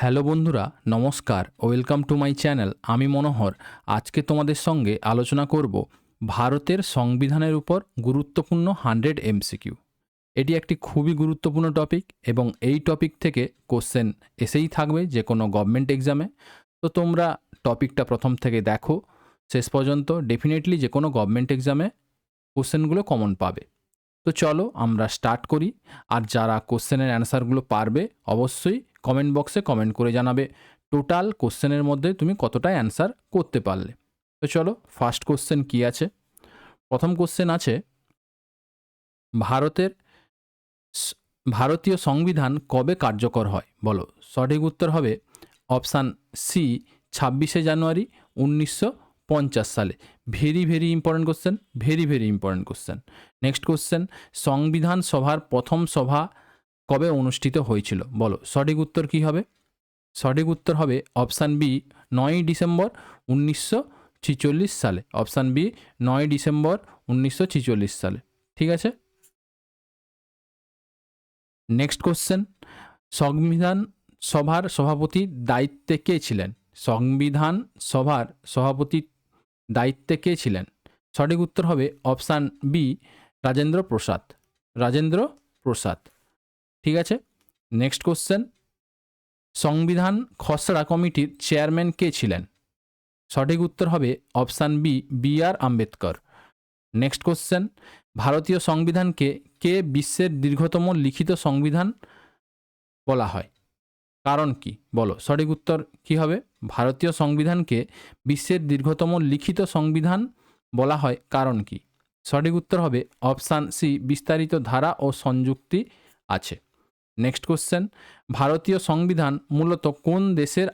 Hello বন্ধুরা, নমস্কার, welcome to my channel, আমি মনোহর। আজকে তোমাদের সঙ্গে আলোচনা করব ভারতের সংবিধানের উপর গুরুত্বপূর্ণ হান্ড্রেড এমসিকিউ। এটি একটি খুবই গুরুত্বপূর্ণ টপিক এবং এই টপিক থেকে কোশ্চেন এসেই থাকবে যে কোনো গভর্নমেন্ট এক্সামে। তো তোমরা টপিকটা প্রথম থেকে দেখো, শেষ পর্যন্ত ডেফিনেটলি যে কোনো গভর্নমেন্ট এক্সামে কোশ্চেনগুলো কমন পাবে। তো চলো আমরা স্টার্ট করি, আর যারা কোশ্চেনের অ্যান্সারগুলো পারবে, অবশ্যই কমেন্ট বক্সে কমেন্ট করে জানাবে। টোটাল কোশ্চেনের মধ্যে তুমি কতটা অ্যান্সার করতে পারলে? তো চলো ফার্স্ট কোশ্চেন কি আছে? প্রথম কোশ্চেন আছে, ভারতের ভারতীয় সংবিধান কবে কার্যকর হয়? বলো, সঠিক উত্তর হবে অপশান সি ছাব্বিশে জানুয়ারি উনিশশো পঞ্চাশ সালে। Very very important question very very important question next question সংবিধান সভার প্রথম সভা কবে অনুষ্ঠিত হয়েছিল? বলো। সঠিক উত্তর কি হবে? সঠিক উত্তর হবে অপশান বি নয়ই ডিসেম্বর উনিশশো সালে। অপশান বি, নয় ডিসেম্বর উনিশশো সালে। ঠিক আছে? নেক্সট কোশ্চেন সংবিধান সভার সভাপতির দায়িত্বে কে ছিলেন? সংবিধান সভার সভাপতির দায়িত্বে কে ছিলেন? সঠিক উত্তর হবে অপশান বি, রাজেন্দ্র প্রসাদ। রাজেন্দ্র প্রসাদ। ঠিক আছে? নেক্সট কোশ্চেন সংবিধান খসড়া কমিটির চেয়ারম্যান কে ছিলেন? সঠিক উত্তর হবে option B B R Ambedkar. Next question ভারতীয় সংবিধানকে কে বিশ্বের দীর্ঘতম লিখিত সংবিধান বলা হয়? কারণ কি? বলো। সঠিক উত্তর কি হবে? ভারতীয় সংবিধানকে বিশ্বের দীর্ঘতম লিখিত সংবিধান বলা হয় কারণ কি? সঠিক উত্তর হবে অপশান সি বিস্তারিত ধারা ও সংযুক্তি আছে। নেক্সট কোশ্চেন ভারতীয় সংবিধান মূলত কোন দেশের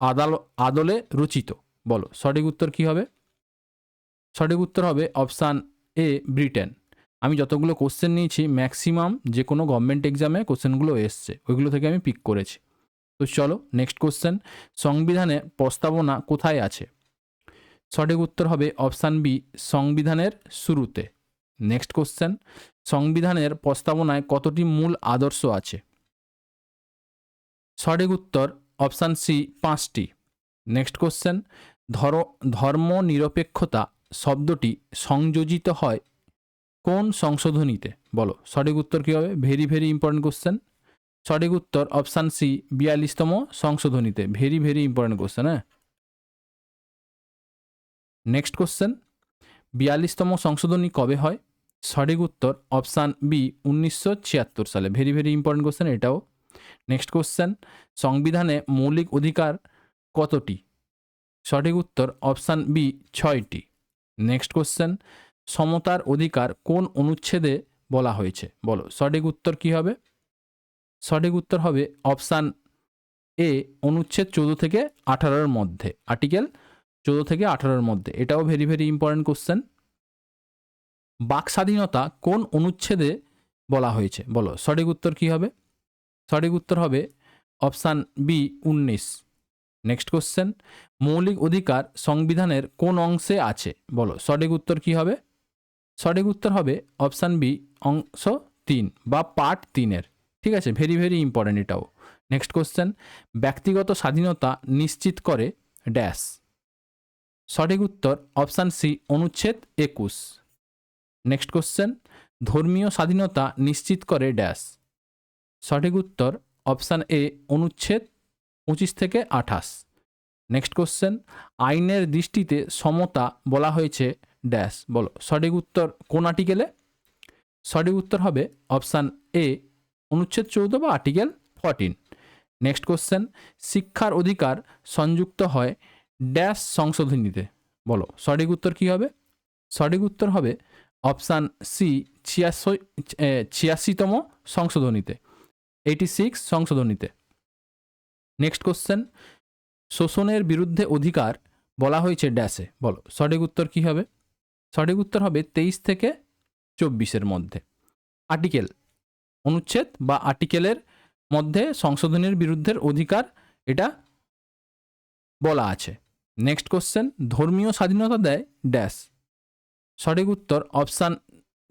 আদাল, আদলে রচিত? বলো, সঠিক উত্তর কি হবে? সঠিক উত্তর হবে অপশান এ ব্রিটেন আমি যতগুলো কোশ্চেন নিয়েছি ম্যাক্সিমাম যে কোনো গভর্নমেন্ট এক্সামে কোশ্চেনগুলো এসছে, ওইগুলো থেকে আমি পিক করেছি। তো চলো নেক্সট কোশ্চেন সংবিধানে প্রস্তাবনা কোথায় আছে? সঠিক উত্তর হবে অপশান বি সংবিধানের শুরুতে। নেক্সট কোশ্চেন সংবিধানের প্রস্তাবনায় কতটি মূল আদর্শ আছে? সঠিক উত্তর অপশান সি পাঁচটি। নেক্সট কোশ্চেন, ধর ধর্ম নিরপেক্ষতা শব্দটি সংযোজিত হয় কোন সংশোধনীতে? বলো, সঠিক উত্তর কী হবে? ভেরি ভেরি ইম্পর্টেন্ট কোশ্চেন সঠিক উত্তর অপশান সি বিয়াল্লিশতম সংশোধনীতে। ভেরি ভেরি ইম্পর্টেন্ট কোশ্চেন হ্যাঁ? নেক্সট কোশ্চেন, বিয়াল্লিশতম সংশোধনী কবে হয়? সঠিক উত্তর অপশান বি, উনিশশো ছিয়াত্তর সালে। ভেরি ভেরি ইম্পর্টেন্ট কোশ্চেন এটাও। নেক্সট কোশ্চেন সংবিধানে মৌলিক অধিকার কতটি? সঠিক উত্তর অপশান বি, ছয়টি। নেক্সট কোশ্চেন সমতার অধিকার কোন অনুচ্ছেদে বলা হয়েছে? বলো, সঠিক উত্তর কি হবে? সঠিক উত্তর হবে অপশান এ, অনুচ্ছেদ চোদ্দ থেকে আঠারোর মধ্যে। আর্টিকেল চৌদ্দ থেকে আঠারোর মধ্যে। এটাও ভেরি ভেরি ইম্পর্টেন্ট কোশ্চেন বাক স্বাধীনতা কোন অনুচ্ছেদে বলা হয়েছে? বলো, সঠিক উত্তর কি হবে? সঠিক উত্তর হবে অপশান বি, উনিশ। নেক্সট কোশ্চেন, মৌলিক অধিকার সংবিধানের কোন অংশে আছে? বলো, সঠিক উত্তর কি হবে? সঠিক উত্তর হবে অপশান বি, অংশ তিন বা পার্ট তিনের। ঠিক আছে, ভেরি ভেরি ইম্পর্ট্যান্ট এটাও। নেক্সট কোশ্চেন, ব্যক্তিগত স্বাধীনতা নিশ্চিত করে ড্যাশ। সঠিক উত্তর অপশান সি, অনুচ্ছেদ একুশ। নেক্সট কোশ্চেন ধর্মীয় স্বাধীনতা নিশ্চিত করে ড্যাশ সঠিক উত্তর অপশান এ অনুচ্ছেদ পঁচিশ থেকে আঠাশ। নেক্সট কোশ্চেন আইনের দৃষ্টিতে সমতা বলা হয়েছে ড্যাশ বলো, সঠিক উত্তর কোন আর্টিকেলে সঠিক উত্তর হবে অপশান এ অনুচ্ছেদ চৌদ্দ বা আর্টিকেল ফরটিন নেক্সট কোশ্চেন শিক্ষার অধিকার সংযুক্ত হয় ড্যাশ সংশোধনীতে। বলো, সঠিক উত্তর কি হবে? সঠিক উত্তর হবে অপশান সি ছিয়াশি ছিয়াশিতম সংশোধনীতে। Eighty six সংশোধনীতে। Next question. শোষণের বিরুদ্ধে অধিকার বলা হয়েছে ড্যাশে। বলো, সঠিক উত্তর কি হবে? সঠিক উত্তর হবে তেইশ থেকে চব্বিশের মধ্যে। আর্টিকেল, অনুচ্ছেদ বা আর্টিকেলের মধ্যে সংশোধনের বিরুদ্ধের অধিকার এটা বলা আছে। নেক্সট কোশ্চেন, ধর্মীয় স্বাধীনতা দেয় ড্যাশ। সঠিক উত্তর অপশান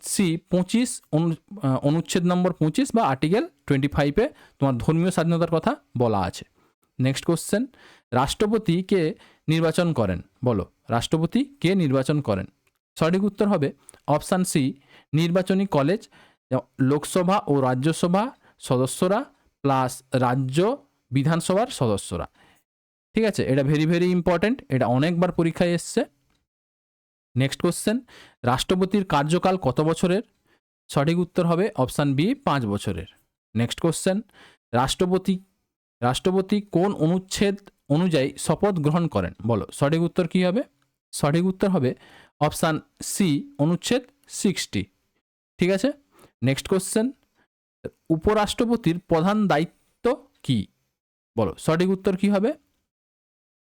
সি পঁচিশ, অনু- অনুচ্ছেদ নম্বর পঁচিশ বা আর্টিকেল টোয়েন্টি ফাইভে তোমার ধর্মীয় স্বাধীনতার কথা বলা আছে। নেক্সট কোশ্চেন, রাষ্ট্রপতি কে নির্বাচন করেন? বলো, রাষ্ট্রপতি কে নির্বাচন করেন? সঠিক উত্তর হবে অপশান সি, নির্বাচনী কলেজ লোকসভা ও রাজ্যসভা সদস্যরা প্লাস রাজ্য বিধানসভার সদস্যরা। ঠিক আছে, এটা ভেরি ভেরি ইম্পর্ট্যান্ট এটা অনেকবার পরীক্ষায় এসছে। নেক্সট কোশ্চেন রাষ্ট্রপতির কার্যকাল কত বছরের? সঠিক উত্তর হবে অপশান বি পাঁচ বছরের। নেক্সট কোশ্চেন রাষ্ট্রপতি রাষ্ট্রপতি কোন অনুচ্ছেদ অনুযায়ী শপথ গ্রহণ করেন? বলো, সঠিক উত্তর কী হবে? সঠিক উত্তর হবে অপশান সি অনুচ্ছেদ সিক্সটি ঠিক আছে? নেক্সট কোশ্চেন উপরাষ্ট্রপতির প্রধান দায়িত্ব কি? বলো, সঠিক উত্তর কি হবে?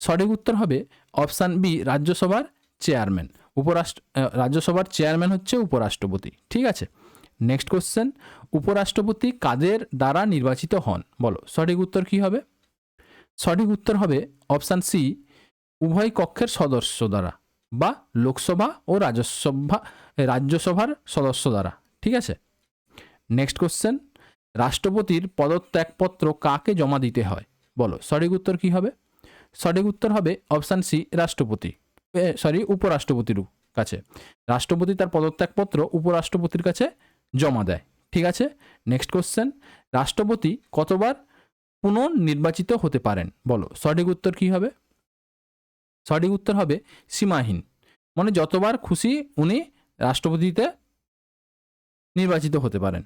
সঠিক উত্তর হবে অপশান বি রাজ্যসভার চেয়ারম্যান উপরাষ্ট্র রাজ্যসভার চেয়ারম্যান হচ্ছে উপরাষ্ট্রপতি, ঠিক আছে? নেক্সট কোশ্চেন উপরাষ্ট্রপতি কাদের দ্বারা নির্বাচিত হন? বলো, সঠিক উত্তর কি হবে? সঠিক উত্তর হবে অপশান সি উভয় কক্ষের সদস্য দ্বারা বা লোকসভা ও রাজ্যসভা, রাজ্যসভার সদস্য দ্বারা, ঠিক আছে? নেক্সট কোশ্চেন রাষ্ট্রপতির পদত্যাগপত্র কাকে জমা দিতে হয়? বলো, সঠিক উত্তর কি হবে? সঠিক উত্তর হবে অপশান সি রাষ্ট্রপতি। সরি উপরাষ্ট্রপতির কাছে। রাষ্ট্রপতি তার পদত্যাগপত্র উপরাষ্ট্রপতির কাছে জমা দেয়। ঠিক আছে? নেক্সট কোশ্চেন রাষ্ট্রপতি কতবার পুনর্নির্বাচিত হতে পারেন? বলো। সঠিক উত্তর কি হবে? সঠিক উত্তর হবে সীমাহীন। মানে যতবার খুশি উনি রাষ্ট্রপতিতে নির্বাচিত হতে পারেন।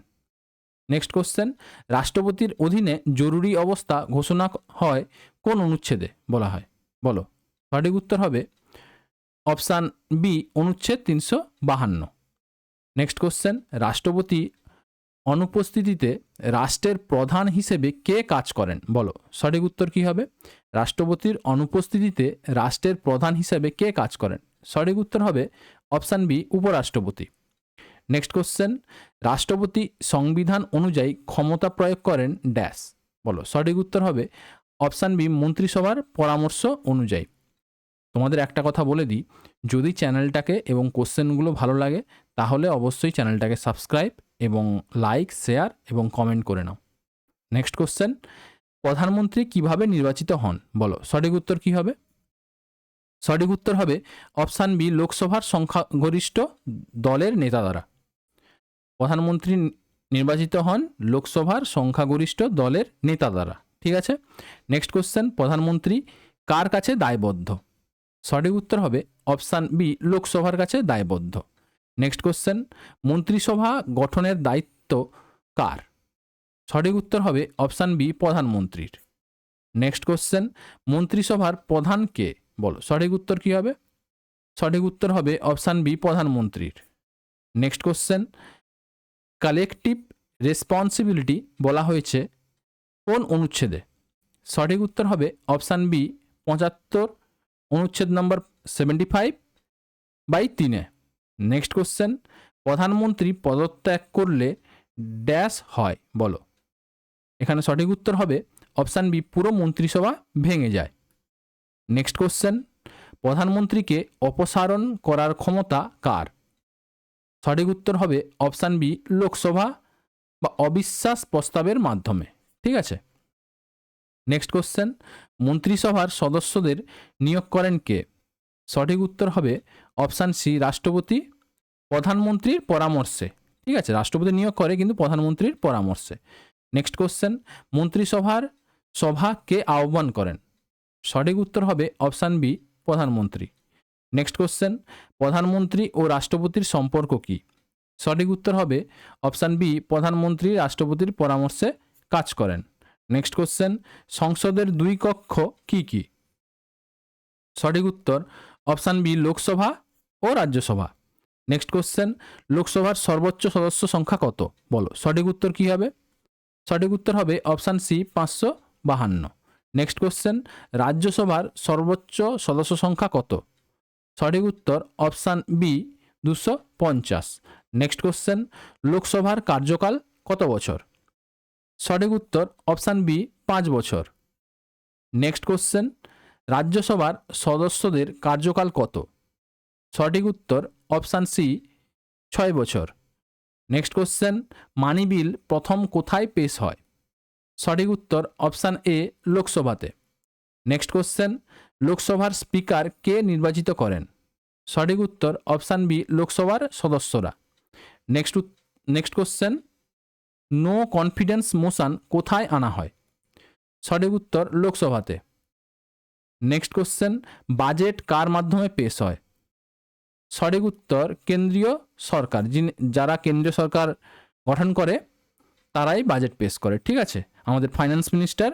নেক্সট কোশ্চেন রাষ্ট্রপতির অধীনে জরুরি অবস্থা ঘোষণা হয় কোন অনুচ্ছেদে বলা হয়? বলো। সঠিক উত্তর হবে অপশান বি অনুচ্ছেদ তিনশো বাহান্ন। নেক্সট কোশ্চেন রাষ্ট্রপতি অনুপস্থিতিতে রাষ্ট্রের প্রধান হিসেবে কে কাজ করেন? বলো, সঠিক উত্তর কি হবে? রাষ্ট্রপতির অনুপস্থিতিতে রাষ্ট্রের প্রধান হিসেবে কে কাজ করেন? সঠিক উত্তর হবে অপশান বি উপরাষ্ট্রপতি। নেক্সট কোশ্চেন রাষ্ট্রপতি সংবিধান অনুযায়ী ক্ষমতা প্রয়োগ করেন ড্যাশ। বলো, সঠিক উত্তর হবে অপশান বি মন্ত্রিসভার পরামর্শ অনুযায়ী। তোমাদের একটা কথা বলে দিই, যদি চ্যানেলটাকে এবং কোশ্চেনগুলো ভালো লাগে, তাহলে অবশ্যই চ্যানেলটাকে সাবস্ক্রাইব এবং লাইক, শেয়ার এবং কমেন্ট করে নাও। নেক্সট কোশ্চেন, প্রধানমন্ত্রী কীভাবে নির্বাচিত হন? বলো, সঠিক উত্তর কি হবে? সঠিক উত্তর হবে অপশান বি, লোকসভার সংখ্যাগরিষ্ঠ দলের নেতা দ্বারা প্রধানমন্ত্রী নির্বাচিত হন লোকসভার সংখ্যাগরিষ্ঠ দলের নেতা দ্বারা ঠিক আছে? নেক্সট কোশ্চেন, প্রধানমন্ত্রী কার কাছে দায়বদ্ধ? সঠিক উত্তর হবে অপশান বি, লোকসভার কাছে দায়বদ্ধ। নেক্সট কোশ্চেন, মন্ত্রিসভা গঠনের দায়িত্ব কার? সঠিক উত্তর হবে অপশান বি, প্রধানমন্ত্রীর। নেক্সট কোশ্চেন, মন্ত্রিসভার প্রধান কে? বলো, সঠিক উত্তর কী হবে? সঠিক উত্তর হবে অপশান বি, প্রধানমন্ত্রীর। নেক্সট কোশ্চেন, কালেকটিভ রেসপন্সিবিলিটি বলা হয়েছে কোন অনুচ্ছেদে? সঠিক উত্তর হবে অপশান বি, পঁচাত্তর অনুচ্ছেদ নম্বর সেভেন্টি ফাইভ বাই তিনে। নেক্সট কোশ্চেন প্রধানমন্ত্রী পদত্যাগ করলে ড্যাশ হয়, বলো। এখানে সঠিক উত্তর হবে অপশান বি পুরো মন্ত্রিসভা ভেঙে যায়। নেক্সট কোশ্চেন প্রধানমন্ত্রীকে অপসারণ করার ক্ষমতা কার? সঠিক উত্তর হবে অপশান বি লোকসভা বা অবিশ্বাস প্রস্তাবের মাধ্যমে। ঠিক আছে? নেক্সট কোশ্চেন মন্ত্রিসভার সদস্যদের নিয়োগ করেন কে? সঠিক উত্তর হবে অপশান সি রাষ্ট্রপতি, প্রধানমন্ত্রীর পরামর্শে। ঠিক আছে, রাষ্ট্রপতি নিয়োগ করে কিন্তু প্রধানমন্ত্রীর পরামর্শে। নেক্সট কোশ্চেন মন্ত্রিসভার সভা কে আহ্বান করেন? সঠিক উত্তর হবে অপশান বি প্রধানমন্ত্রী। নেক্সট কোশ্চেন প্রধানমন্ত্রী ও রাষ্ট্রপতির সম্পর্ক কি? সঠিক উত্তর হবে অপশান বি প্রধানমন্ত্রী, রাষ্ট্রপতির পরামর্শে কাজ করেন। নেক্সট কোশ্চেন সংসদের দুই কক্ষ কি কি? সঠিক উত্তর অপশান বি লোকসভা ও রাজ্যসভা। নেক্সট কোশ্চেন লোকসভার সর্বোচ্চ সদস্য সংখ্যা কত? বলো, সঠিক উত্তর কি হবে? সঠিক উত্তর হবে অপশান সি পাঁচশো বাহান্ন। নেক্সট কোশ্চেন রাজ্যসভার সর্বোচ্চ সদস্য সংখ্যা কত? সঠিক উত্তর অপশান বি দুশো পঞ্চাশ। নেক্সট কোশ্চেন লোকসভার কার্যকাল কত বছর? সঠিক উত্তর অপশান বি, পাঁচ বছর। নেক্সট কোশ্চেন, রাজ্যসভার সদস্যদের কার্যকাল কত? সঠিক উত্তর অপশান সি, ছয় বছর। নেক্সট কোশ্চেন, মানি বিল প্রথম কোথায় পেশ হয়? সঠিক উত্তর অপশান এ, লোকসভাতে। নেক্সট কোশ্চেন, লোকসভার স্পিকার কে নির্বাচিত করেন? সঠিক উত্তর অপশান বি, লোকসভার সদস্যরা। Next next question no confidence motion কোথায় আনা হয়? সঠিক উত্তর লোকসভাতে। নেক্সট কোশ্চেন বাজেট কার মাধ্যমে পেশ হয়? সঠিক উত্তর কেন্দ্রীয় সরকার। যিনি যারা কেন্দ্রীয় সরকার গঠন করে, তারাই বাজেট পেশ করে, ঠিক আছে? আমাদের ফাইন্যান্স মিনিস্টার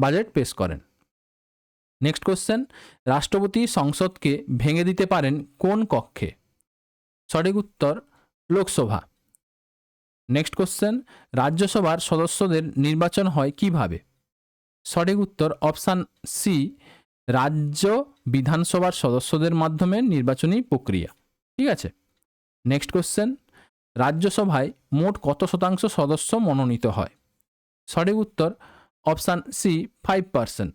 বাজেট পেশ করেন। নেক্সট কোশ্চেন রাষ্ট্রপতি সংসদকে ভেঙে দিতে পারেন কোন কক্ষে? সঠিক উত্তর লোকসভা। নেক্সট কোশ্চেন রাজ্যসভার সদস্যদের নির্বাচন হয় কীভাবে? সঠিক উত্তর অপশান সি রাজ্য বিধানসভার সদস্যদের মাধ্যমে নির্বাচনী প্রক্রিয়া। ঠিক আছে? নেক্সট কোশ্চেন রাজ্যসভায় মোট কত শতাংশ সদস্য মনোনীত হয়? সঠিক উত্তর অপশান সি ফাইভ পার্সেন্ট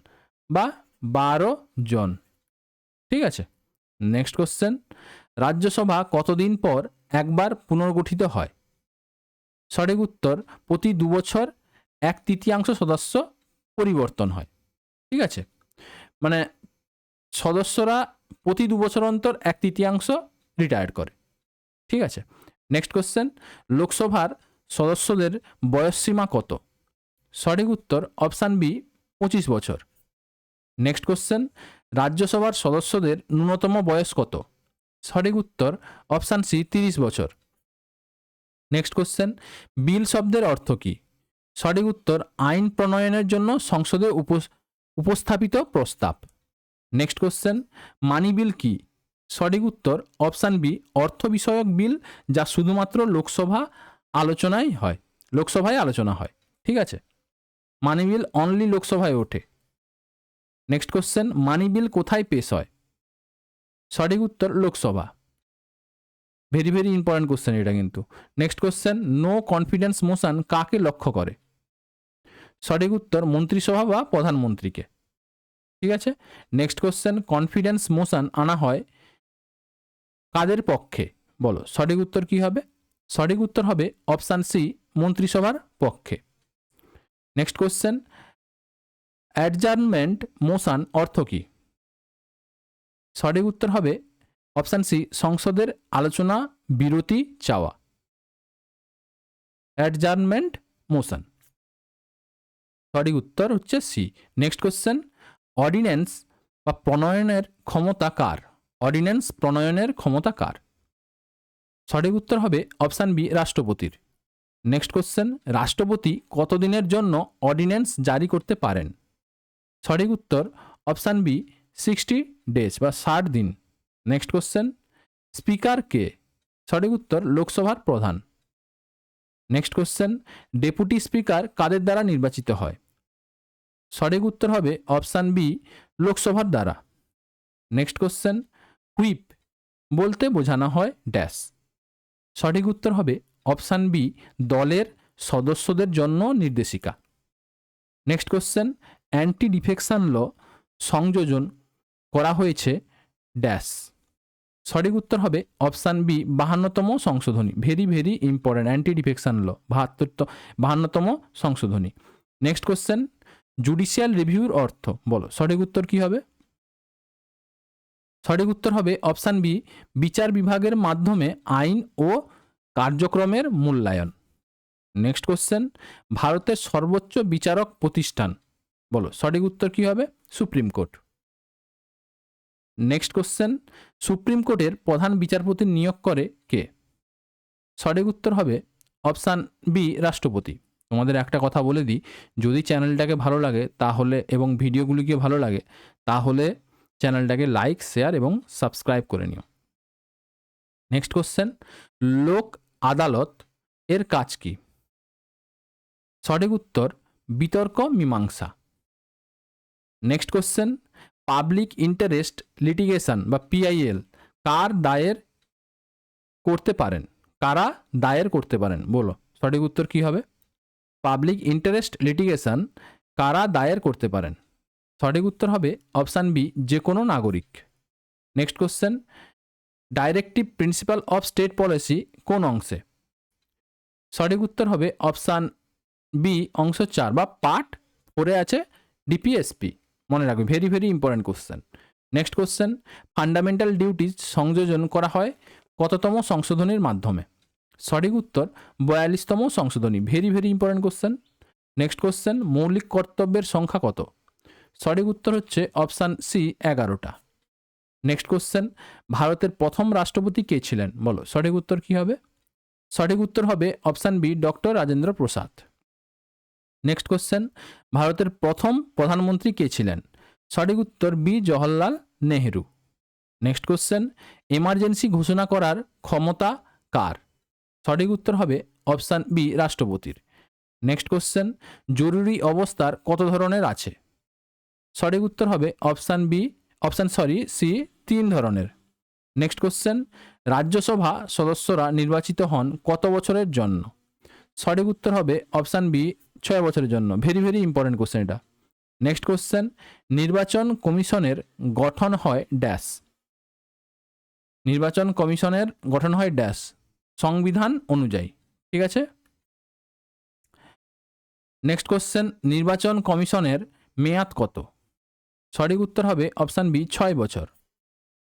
বা বারো জন। ঠিক আছে? নেক্সট কোশ্চেন রাজ্যসভা কতদিন পর একবার পুনর্গঠিত হয়? সঠিক উত্তর প্রতি দু বছর এক তৃতীয়াংশ সদস্য পরিবর্তন হয়। ঠিক আছে? মানে সদস্যরা প্রতি দু বছর অন্তর এক তৃতীয়াংশ রিটায়ার করে। ঠিক আছে? নেক্সট কোশ্চেন লোকসভার সদস্যদের বয়সসীমা কত? সঠিক উত্তর অপশান বি পঁচিশ বছর। নেক্সট কোশ্চেন রাজ্যসভার সদস্যদের ন্যূনতম বয়স কত? সঠিক উত্তর অপশান সি তিরিশ বছর। নেক্সট কোশ্চেন বিল শব্দের অর্থ কী? সঠিক উত্তর, আইন প্রণয়নের জন্য সংসদে উপ- উপস্থাপিত প্রস্তাব। নেক্সট কোশ্চেন মানি বিল কি? সঠিক উত্তর অপশান বি অর্থ বিষয়ক বিল যা শুধুমাত্র লোকসভা আলোচনায় হয়, লোকসভায় আলোচনা হয়। ঠিক আছে? মানি বিল অনলি লোকসভায় ওঠে। নেক্সট কোশ্চেন মানি বিল কোথায় পেশ হয়? সঠিক উত্তর, Lok Sabha. Very very important question এটা কিন্তু। Next question no confidence motion কাকে লক্ষ্য করে? সঠিক উত্তর, মন্ত্রিসভা বা প্রধানমন্ত্রীকে। ঠিক আছে? নেক্সট কোশ্চেন কনফিডেন্স মোশন আনা হয় কাদের পক্ষে? বলো, সঠিক উত্তর কি হবে? সঠিক উত্তর হবে অপশান সি মন্ত্রিসভার পক্ষে। নেক্সট কোশ্চেন অ্যাডজার্নমেন্ট মোশন অর্থ কী? সঠিক উত্তর হবে অপশান সি, সংসদের আলোচনা, বিরতি, চাওয়া। Adjournment, motion. সঠিক উত্তর হচ্ছে সি। Next question. অর্ডিন্যান্স বা প্রণয়নের ক্ষমতা কার? অর্ডিন্যান্স, প্রণয়নের ক্ষমতা কার? সঠিক উত্তর হবে অপশান বি, রাষ্ট্রপতির। Next question. রাষ্ট্রপতি কতদিনের জন্য অর্ডিন্যান্স জারি করতে পারেন? সঠিক উত্তর অপশান বি, সিক্সটি ডেজ বা ষাট দিন। নেক্সট কোশ্চেন স্পিকার কে? সঠিক উত্তর, লোকসভার প্রধান। নেক্সট কোশ্চেন ডেপুটি স্পিকার কাদের দ্বারা নির্বাচিত হয়? সঠিক উত্তর হবে অপশান বি লোকসভার দ্বারা। নেক্সট কোশ্চেন হুইপ বলতে বোঝানো হয় ড্যাশ সঠিক উত্তর হবে অপশান বি দলের সদস্যদের জন্য নির্দেশিকা। Next question anti defection law সংযোজন করা হয়েছে ড্যাশ সঠিক উত্তর হবে অপশান বি, বাহান্নতম সংশোধনী। Very very important anti defection law বাহাত্তর বাহান্নতম সংশোধনী। নেক্সট কোশ্চেন জুডিশিয়াল রিভিউর অর্থ। বলো, সঠিক উত্তর কি হবে? সঠিক উত্তর হবে অপশান বি, বিচার বিভাগের মাধ্যমে আইন ও কার্যক্রমের মূল্যায়ন। নেক্সট কোশ্চেন ভারতের সর্বোচ্চ বিচারক প্রতিষ্ঠান। বলো, সঠিক উত্তর কি হবে? Supreme court. Next question supreme কোর্টের প্রধান বিচারপতি নিয়োগ করে কে? সঠিক উত্তর হবে অপশান বি রাষ্ট্রপতি। তোমাদের একটা কথা বলে দিই, যদি চ্যানেলটাকে ভালো লাগে, তাহলে এবং ভিডিওগুলিকে ভালো লাগে, তাহলে চ্যানেলটাকে লাইক শেয়ার এবং সাবস্ক্রাইব করে নিও। নেক্সট কোশ্চেন লোক আদালত এর কাজ কি? সঠিক উত্তর, বিতর্ক, মীমাংসা। Next question public interest litigation বা পিআইএল কার দায়ের করতে পারেন? কারা দায়ের করতে পারেন? বলো, সঠিক উত্তর কি হবে? পাবলিক ইন্টারেস্ট লিটিগেশন কারা দায়ের করতে পারেন? সঠিক উত্তর হবে অপশান বি যে কোনো নাগরিক। Next question directive principle of state policy কোন অংশে? সঠিক উত্তর হবে অপশান বি অংশ চার বা পার্ট ফোরে আছে ডিপিএসপি মনে রাখবে very very important question next question fundamental duties সংযোজন করা হয় কততম সংশোধনীর মাধ্যমে? সঠিক উত্তর, বয়াল্লিশতম সংশোধনী very very important question next question মৌলিক কর্তব্যের সংখ্যা কত? সঠিক উত্তর হচ্ছে অপশান সি এগারোটা। নেক্সট কোশ্চেন ভারতের প্রথম রাষ্ট্রপতি কে ছিলেন? বলো, সঠিক উত্তর কি হবে? সঠিক উত্তর হবে option B doctor Rajendra Prasad. Next question ভারতের প্রথম প্রধানমন্ত্রী কে ছিলেন? সঠিক উত্তর B, Jawaharlal Nehru. Next question emergency ঘোষণা করার ক্ষমতা কার? সঠিক উত্তর হবে অপশান বি রাষ্ট্রপতির। নেক্সট কোশ্চেন জরুরি অবস্থার কত ধরনের আছে? সঠিক উত্তর হবে option B option sorry C তিন ধরনের। নেক্সট কোশ্চেন রাজ্যসভা সদস্যরা নির্বাচিত হন কত বছরের জন্য? সঠিক উত্তর হবে অপশান বি ছয় বছরের জন্য। ভেরি ভেরি ইম্পর্টেন্ট কোশ্চেন এটা। নেক্সট কোশ্চেন নির্বাচন কমিশনের গঠন হয় ড্যাশ নির্বাচন কমিশনের গঠন হয় ড্যাশ সংবিধান অনুযায়ী। ঠিক আছে? নেক্সট কোশ্চেন নির্বাচন কমিশনের মেয়াদ কত? সঠিক উত্তর হবে অপশান বি ছয় বছর।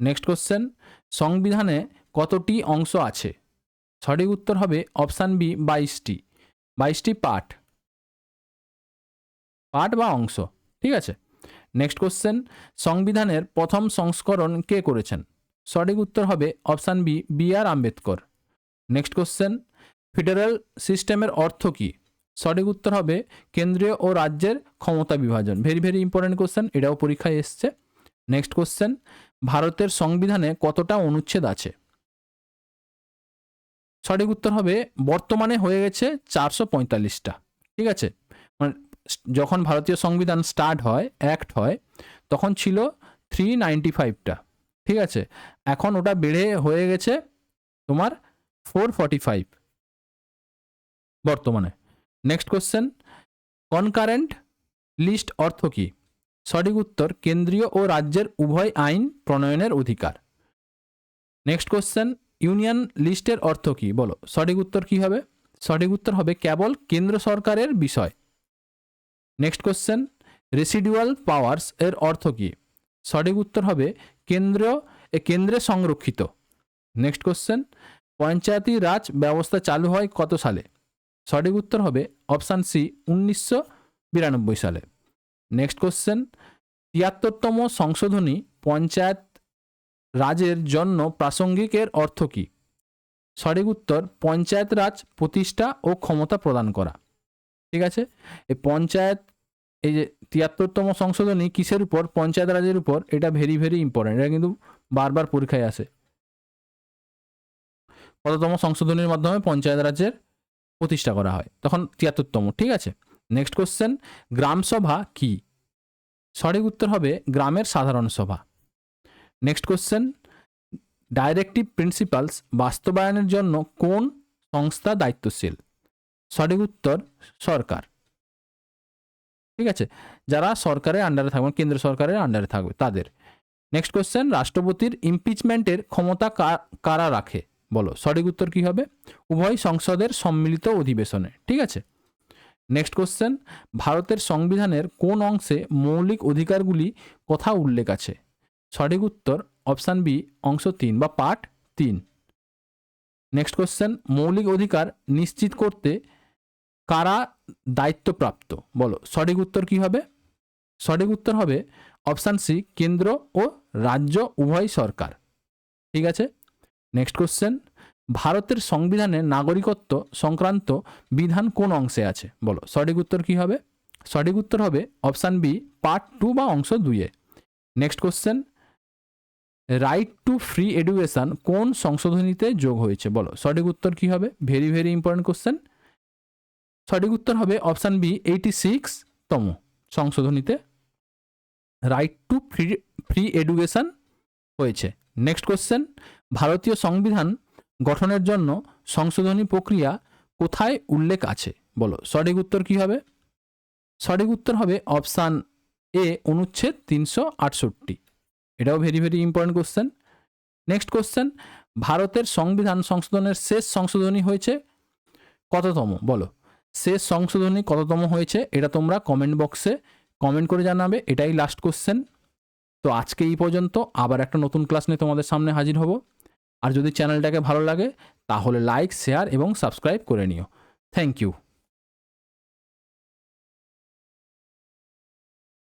নেক্সট কোশ্চেন সংবিধানে কতটি অংশ আছে? সঠিক উত্তর হবে অপশান বি বাইশটি। বাইশটি পাঠ। পাঠ বা অংশ, ঠিক আছে? নেক্সট কোশ্চেন সংবিধানের প্রথম সংস্করণ কে করেছেন? সঠিক উত্তর হবে option B B R Ambedkar. Next question federal সিস্টেমের অর্থ কী? সঠিক উত্তর হবে কেন্দ্রীয় ও রাজ্যের ক্ষমতা বিভাজন। ভেরি ভেরি ইম্পর্টেন্ট কোশ্চেন এটাও পরীক্ষায় এসছে। নেক্সট কোশ্চেন ভারতের সংবিধানে কতটা অনুচ্ছেদ আছে? সঠিক উত্তর হবে, বর্তমানে হয়ে গেছে চারশো পঁয়তাল্লিশটা, ঠিক আছে? মানে যখন ভারতীয় সংবিধান স্টার্ট হয় অ্যাক্ট হয়, তখন ছিল থ্রি নাইনটি ফাইভটা ঠিক আছে? এখন ওটা বেড়ে হয়ে গেছে তোমার ফোর ফর্টি ফাইভ বর্তমানে। নেক্সট কোশ্চেন কনকারেন্ট লিস্ট অর্থ কী? সঠিক উত্তর, কেন্দ্রীয় ও রাজ্যের উভয় আইন প্রণয়নের অধিকার। নেক্সট কোশ্চেন ইউনিয়ন লিস্টের অর্থ কী? বলো, সঠিক উত্তর কী হবে? সঠিক উত্তর হবে কেবল কেন্দ্র সরকারের বিষয়। নেক্সট কোশ্চেন রেসিডুয়াল পাওয়ার্স এর অর্থ কী? সঠিক উত্তর হবে কেন্দ্র কেন্দ্রে সংরক্ষিত। নেক্সট কোশ্চেন পঞ্চায়েতি রাজ ব্যবস্থা চালু হয় কত সালে? সঠিক উত্তর হবে অপশান সি উনিশশো বিরানব্বই সালে। নেক্সট কোশ্চেন তিয়াত্তরতম সংশোধনী পঞ্চায়েত রাজের জন্য প্রাসঙ্গিকের অর্থ কী? সঠিক উত্তর, পঞ্চায়েত রাজ প্রতিষ্ঠা ও ক্ষমতা প্রদান করা। ঠিক আছে? এই পঞ্চায়েত, এই যে তিয়াত্তরতম সংশোধনী কিসের উপর? পঞ্চায়েত রাজের উপর। এটা ভেরি ভেরি ইম্পর্টেন্ট এটা কিন্তু বারবার পরীক্ষায় আসে। কততম সংশোধনীর মাধ্যমে পঞ্চায়েত রাজ্যের প্রতিষ্ঠা করা হয়? তখন তিয়াত্তরতম, ঠিক আছে? নেক্সট কোশ্চেন গ্রামসভা কি? সঠিক উত্তর হবে গ্রামের সাধারণ সভা। নেক্সট কোশ্চেন ডাইরেক্টিভ প্রিন্সিপালস বাস্তবায়নের জন্য কোন সংস্থা দায়িত্বশীল? সঠিক উত্তর সরকার। ঠিক আছে? যারা সরকারের আন্ডারে থাকবে কেন্দ্র সরকারের আন্ডারে থাকবে, তাদের। নেক্সট কোশ্চেন রাষ্ট্রপতির ইমপিচমেন্টের ক্ষমতা কারা রাখে? বলো, সঠিক উত্তর কি হবে? উভয় সংসদের সম্মিলিত অধিবেশনে। ঠিক আছে? নেক্সট কোশ্চেন ভারতের সংবিধানের কোন অংশে মৌলিক অধিকারগুলি কথা উল্লেখ আছে? সঠিক উত্তর অপশান বি অংশ তিন বা পার্ট তিন। নেক্সট কোশ্চেন মৌলিক অধিকার নিশ্চিত করতে কারা দায়িত্বপ্রাপ্ত? বলো, সঠিক উত্তর কি হবে? সঠিক উত্তর হবে অপশান সি, কেন্দ্র ও রাজ্য উভয় সরকার। ঠিক আছে? Next question. ভারতের সংবিধানে নাগরিকত্ব সংক্রান্ত বিধান কোন অংশে আছে? বলো, সঠিক উত্তর কি হবে? সঠিক উত্তর হবে অপশান বি, পার্ট টু বা অংশ দুইয়ে next question. Right to free education কোন সংশোধনীতে যোগ হয়েছে? বলো, সঠিক উত্তর কি হবে? Very very important question. সঠিক উত্তর হবে অপশান বি এইটি সিক্স তম সংশোধনীতে right to free free education হয়েছে। নেক্সট কোশ্চেন ভারতীয় সংবিধান গঠনের জন্য সংশোধনী প্রক্রিয়া কোথায় উল্লেখ আছে? বলো, সঠিক উত্তর কি হবে? সঠিক উত্তর হবে অপশান এ অনুচ্ছেদ তিনশো আটষট্টি। এটাও very very important question next question ভারতের সংবিধান সংশোধনের শেষ সংশোধনী হয়েছে কততম? বলো। শেষ সংশোধনী কততম হয়েছে, এটা তোমরা কমেন্ট বক্সে কমেন্ট করে জানাবে, এটাই লাস্ট কোশ্চেন তো আজকে এই পর্যন্ত, আবার একটা নতুন ক্লাস নিয়ে তোমাদের সামনে হাজির হব। আর যদি চ্যানেলটাকে ভালো লাগে, তাহলে লাইক শেয়ার এবং সাবস্ক্রাইব করে নিও। Thank you